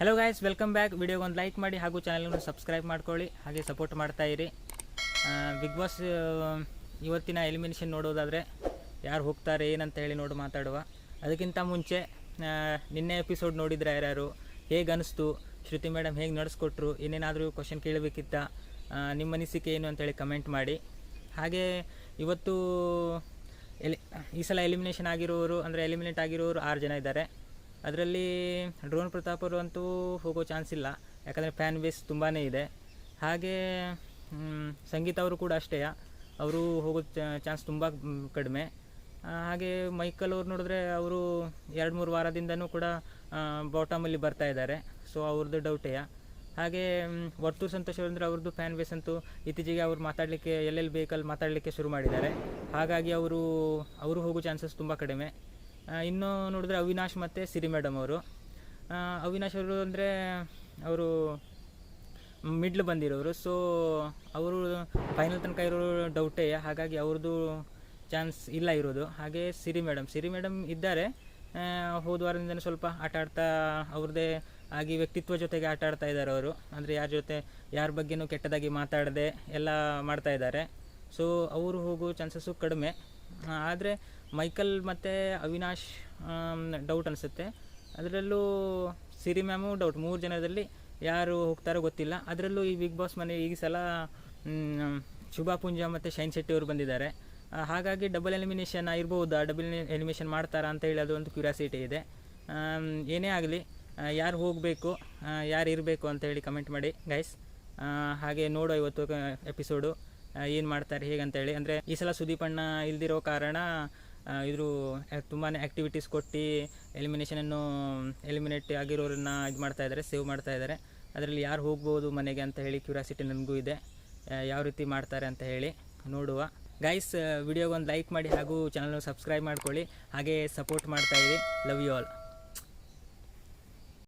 Hello guys welcome back ವಿಡಿಯೋಗೆ ಒಂದು like ಮಾಡಿ ಹಾಗೂ ಚಾನಲ್ನ ಸಬ್ಸ್ಕ್ರೈಬ್ ಮಾಡ್ಕೊಳ್ಳಿ. ಹಾಗೆ ಸಪೋರ್ಟ್ ಮಾಡ್ತಾ ಇರಿ. ಬಿಗ್ ಬಾಸ್ ಇವತ್ತಿನ ಎಲಿಮಿನೇಷನ್ ನೋಡೋದಾದರೆ ಯಾರು ಹೋಗ್ತಾರೆ, ಏನಂತ ಹೇಳಿ ನೋಡಿ ಮಾತಾಡುವ. ಅದಕ್ಕಿಂತ ಮುಂಚೆ ನಿನ್ನೆ ಎಪಿಸೋಡ್ ನೋಡಿದ್ರೆ ಯಾರ್ಯಾರು, ಹೇಗೆ ಅನಿಸ್ತು, ಶ್ರುತಿ ಮೇಡಮ್ ಹೇಗೆ ನಡೆಸ್ಕೊಟ್ರು ಏನೇನಾದರೂ ಕ್ವಶನ್ ಕೇಳಬೇಕಿತ್ತ ನಿಮ್ಮ ಅನಿಸಿಕೆ ಏನು ಅಂತೇಳಿ ಕಮೆಂಟ್ ಮಾಡಿ. ಹಾಗೆ ಇವತ್ತು ಎಲಿ, ಈ ಸಲ ಎಲಿಮಿನೇಷನ್ ಆಗಿರೋರು, ಅಂದರೆ ಎಲಿಮಿನೇಟ್ ಆಗಿರೋರು ಆರು ಜನ ಇದ್ದಾರೆ. ಅದರಲ್ಲಿ ಡ್ರೋನ್ ಪ್ರತಾಪರು ಅಂತೂ ಹೋಗೋ ಚಾನ್ಸ್ ಇಲ್ಲ. ಯಾಕಂದರೆ ಫ್ಯಾನ್ ಬೇಸ್ ತುಂಬಾ ಇದೆ. ಹಾಗೆ ಸಂಗೀತ ಅವರು ಕೂಡ ಅಷ್ಟೇ. ಅವರು ಹೋಗೋ ಚಾನ್ಸ್ ತುಂಬ ಕಡಿಮೆ. ಹಾಗೆ ಮೈಕಲ್ ಅವ್ರು ನೋಡಿದ್ರೆ ಅವರು ಎರಡು ಮೂರು ವಾರದಿಂದನೂ ಕೂಡ ಬಾಟಮಲ್ಲಿ ಬರ್ತಾ ಇದ್ದಾರೆ. ಸೊ ಅವ್ರದ್ದು ಡೌಟೇಯ ಹಾಗೆ ವರ್ತೂರು ಸಂತೋಷ್ ಅಂದರೆ ಅವ್ರದ್ದು ಫ್ಯಾನ್ ಬೇಸ್ ಅಂತೂ ಇತ್ತೀಚೆಗೆ ಅವ್ರು ಮಾತಾಡಲಿಕ್ಕೆ ಎಲ್ಲೆಲ್ಲಿ ಬೇಕಲ್ಲಿ ಮಾತಾಡಲಿಕ್ಕೆ ಶುರು ಮಾಡಿದ್ದಾರೆ. ಹಾಗಾಗಿ ಅವರು ಅವರು ಹೋಗೋ ಚಾನ್ಸಸ್ ತುಂಬ ಕಡಿಮೆ. ಇನ್ನು ನೋಡಿದ್ರೆ ಅವಿನಾಶ್ ಮತ್ತು ಸಿರಿ ಮೇಡಮ್ ಅವರು. ಅವಿನಾಶ್ ಅವರು ಅಂದರೆ ಅವರು ಮಿಡ್ಲ್ ಬಂದಿರೋರು. ಸೊ ಅವರು ಫೈನಲ್ ತನಕ ಇರೋ ಡೌಟೇ ಹಾಗಾಗಿ ಅವ್ರದ್ದು ಚಾನ್ಸ್ ಇಲ್ಲ ಇರೋದು. ಹಾಗೆ ಸಿರಿ ಮೇಡಮ್ ಸಿರಿ ಮೇಡಮ್ ಇದ್ದಾರೆ. ಹೋದ ವಾರದಿಂದನೇ ಸ್ವಲ್ಪ ಆಟ ಆಡ್ತಾ ಅವ್ರದ್ದೇ ಆಗಿ ವ್ಯಕ್ತಿತ್ವ ಜೊತೆಗೆ ಆಟ ಆಡ್ತಾ ಇದ್ದಾರೆ ಅವರು. ಅಂದರೆ ಯಾರ ಜೊತೆ, ಯಾರ ಬಗ್ಗೆನೂ ಕೆಟ್ಟದಾಗಿ ಮಾತಾಡದೆ ಎಲ್ಲ ಮಾಡ್ತಾ ಇದ್ದಾರೆ. ಸೊ ಅವರು ಹೋಗೋ ಚಾನ್ಸಸ್ಸು ಕಡಿಮೆ. ಆದರೆ ಮೈಕಲ್ ಮತ್ತು ಅವಿನಾಶ್ ಡೌಟ್ ಅನಿಸುತ್ತೆ. ಅದರಲ್ಲೂ ಸಿರಿ ಮ್ಯಾಮು ಡೌಟ್ ಮೂರು ಜನದಲ್ಲಿ ಯಾರು ಹೋಗ್ತಾರೋ ಗೊತ್ತಿಲ್ಲ. ಅದರಲ್ಲೂ ಈ ಬಿಗ್ ಬಾಸ್ ಮನೆ ಈ ಸಲ ಶುಭಾ ಪುಂಜಾ ಮತ್ತು ಶೈನ್ ಶೆಟ್ಟಿ ಅವರು ಬಂದಿದ್ದಾರೆ. ಹಾಗಾಗಿ ಡಬಲ್ ಎಲಿಮಿನೇಷನ್ ಇರ್ಬೋದಾ ಡಬಲ್ ಎಲಿಮಿನೇಷನ್ ಮಾಡ್ತಾರಾ ಅಂತ ಹೇಳಿ ಅದು ಒಂದು ಕ್ಯೂರಿಯಾಸಿಟಿ ಇದೆ ಏನೇ ಆಗಲಿ ಯಾರು ಹೋಗಬೇಕು ಯಾರು ಇರಬೇಕು ಅಂತ ಹೇಳಿ ಕಮೆಂಟ್ ಮಾಡಿ ಗೈಸ್ ಹಾಗೆ ನೋಡೋ ಇವತ್ತು ಎಪಿಸೋಡು ಏನು ಮಾಡ್ತಾರೆ ಹೇಗೆ ಅಂತೇಳಿ ಅಂದರೆ ಈ ಸಲ ಸುದೀಪ್ ಅಣ್ಣ ಇಲ್ದಿರೋ ಕಾರಣ ಇದ್ರು ತುಂಬಾ ಆ್ಯಕ್ಟಿವಿಟೀಸ್ ಕೊಟ್ಟು ಎಲಿಮಿನೇಷನನ್ನು ಎಲಿಮಿನೇಟ್ ಆಗಿರೋರನ್ನ ಇದು ಮಾಡ್ತಾ ಇದ್ದಾರೆ ಸೇವ್ ಮಾಡ್ತಾ ಇದ್ದಾರೆ ಅದರಲ್ಲಿ ಯಾರು ಹೋಗ್ಬೋದು ಮನೆಗೆ ಅಂತ ಹೇಳಿ ಕ್ಯೂರಿಯಾಸಿಟಿ ನನಗೂ ಇದೆ. ಯಾವ ರೀತಿ ಮಾಡ್ತಾರೆ ಅಂತ ಹೇಳಿ ನೋಡುವ. ಗೈಸ್ ವಿಡಿಯೋಗೊಂದು ಲೈಕ್ ಮಾಡಿ ಹಾಗೂ ಚಾನಲ್ನ ಸಬ್ಸ್ಕ್ರೈಬ್ ಮಾಡ್ಕೊಳ್ಳಿ. ಹಾಗೆ ಸಪೋರ್ಟ್ ಮಾಡ್ತಾ ಇರಿ. Love you all